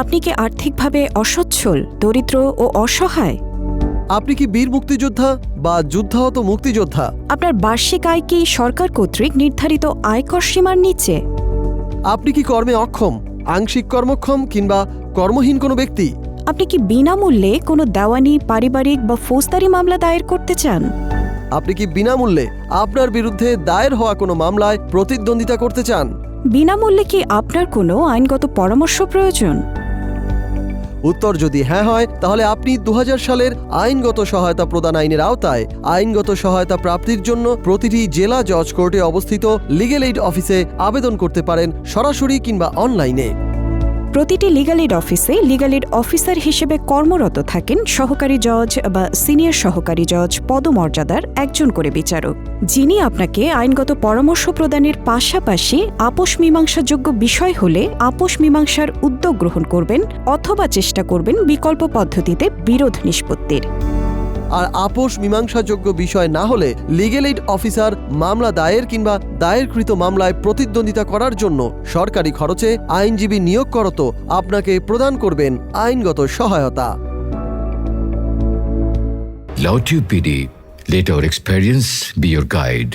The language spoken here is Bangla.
আপনি কি আর্থিকভাবে অসচ্ছল দরিদ্র ও অসহায়? আপনি কি বীর মুক্তিযোদ্ধা বা যুদ্ধাহত মুক্তিযোদ্ধা? আপনার বার্ষিক আয় কি সরকার কর্তৃক নির্ধারিত আয়কর সীমার নিচে? আপনি কি কর্মে অক্ষম আংশিক কর্মক্ষম কিংবা কর্মহীন কোনো ব্যক্তি? আপনি কি বিনামূল্যে কোনো দেওয়ানি পারিবারিক বা ফৌজদারি মামলা দায়ের করতে চান? আপনি কি বিনামূল্যে আপনার বিরুদ্ধে দায়ের হওয়া কোনো মামলায় প্রতিদ্বন্দ্বিতা করতে চান? বিনামূল্যে কি আপনার কোনো আইনগত পরামর্শ প্রয়োজন? উত্তর যদি হ্যাঁ হয়, তাহলে আপনি দু হাজার সালের আইনগত সহায়তা প্রদান আইনের আওতায় আইনগত সহায়তা প্রাপ্তির জন্য প্রতিটি জেলা জজ কোর্টে অবস্থিত লিগেল এইড অফিসে আবেদন করতে পারেন সরাসরি কিংবা অনলাইনে। প্রতিটি লিগাল এড অফিসে লিগাল এড অফিসার হিসেবে কর্মরত থাকেন সহকারী জজ বা সিনিয়র সহকারী জজ পদমর্যাদার একজন করে বিচারক। যিনি আপনাকে আইনগত পরামর্শ প্রদানের পাশাপাশি আপোষ মীমাংসাযোগ্য বিষয় হলে আপোষ মীমাংসার উদ্যোগ গ্রহণ করবেন অথবা চেষ্টা করবেন বিকল্প পদ্ধতিতে বিরোধ নিষ্পত্তির। আর আপোষ মীমাংসাযোগ্য বিষয় না হলে লিগেল এইড অফিসার মামলা দায়ের কিংবা দায়েরকৃত মামলায় প্রতিদ্বন্দ্বিতা করার জন্য সরকারি খরচে আইনজীবী নিয়োগ করত আপনাকে প্রদান করবেন আইনগত সহায়তা Lautube PD. Let our experience be your guide.